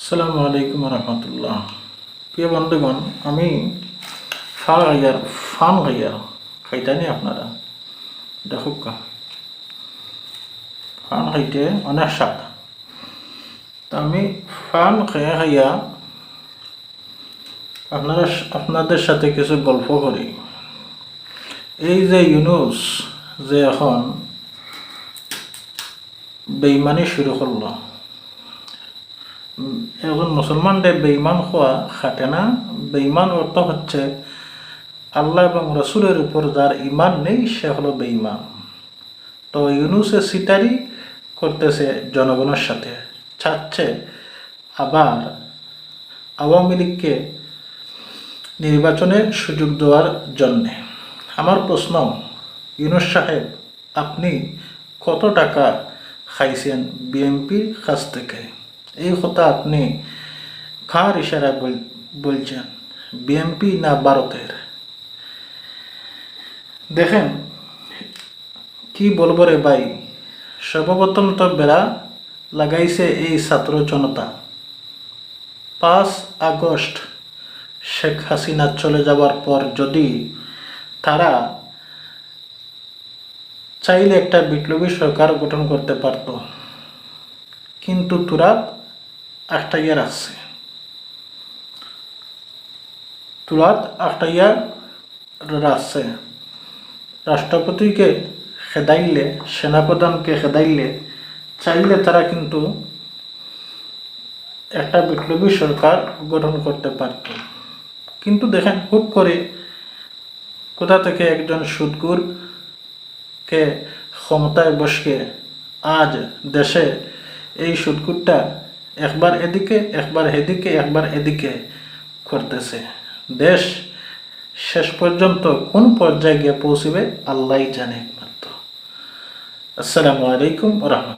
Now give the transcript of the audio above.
আসসালামু আলাইকুম রহমতুল্লাহ। প্রিয় বন্ধুগণ, আমি ফান গাইয়ার ফান গাইয়ার খাইতানি আপনারা? দেখুক। ফান খাইতে অনেক স্বাদ। তা আমি ফান খাইয়া খাইয়া আপনারা আপনাদের সাথে কিছু গল্প করি। এই যে ইউনুস যে এখন বেইমানি শুরু করল। এখন মুসলমানদের বেইমান হওয়া খাটে না বেইমান অর্থ হচ্ছে আল্লাহ এবং রসুলের উপর যার ইমান নেই, সে হলো বেইমান তো ইউনুসে সিটারি করতেছে জনগণের সাথে। ছাড়ছে আবার আওয়ামী লীগকে নির্বাচনে সুযোগ দেওয়ার জন্যে। আমার প্রশ্ন, ইউনুস সাহেব, আপনি কত টাকা খাইছেন বিএনপির কাছ থেকে? এই কথা আপনি কার ইশারা বলছেন? বিএনপি না ভারতের? দেখেন, কি বলব রে ভাই? সর্বপ্রথম তো বেড়া লাগাইছে এই ছাত্র জনতা। পাঁচ আগস্ট শেখ হাসিনা চলে যাওয়ার পর যদি তারা চাইলে একটা বিপ্লবী সরকার গঠন করতে পারতো। কিন্তু তুরাত আটটাইয়া রাখছে তুরাত আটটাইয়া রাখছে রাষ্ট্রপতিকে খেদাইলে সেনাপ্রধানকে খেদাইলে চাইলে তারা কিন্তু একটা বিপ্লবী সরকার গঠন করতে পারত। কিন্তু দেখেন, হুট করে কোথা থেকে একজন সুদগুর কে ক্ষমতায় বসকে আজ দেশে এই সুদকুটটা একবার এদিকে একবার এদিকে একবার এদিকে করতেছে। দেশ শেষ পর্যন্ত কোন পর্যায়ে গিয়ে পৌঁছবে আল্লাহ জানে একমাত্র। আসসালামু আলাইকুম রহমত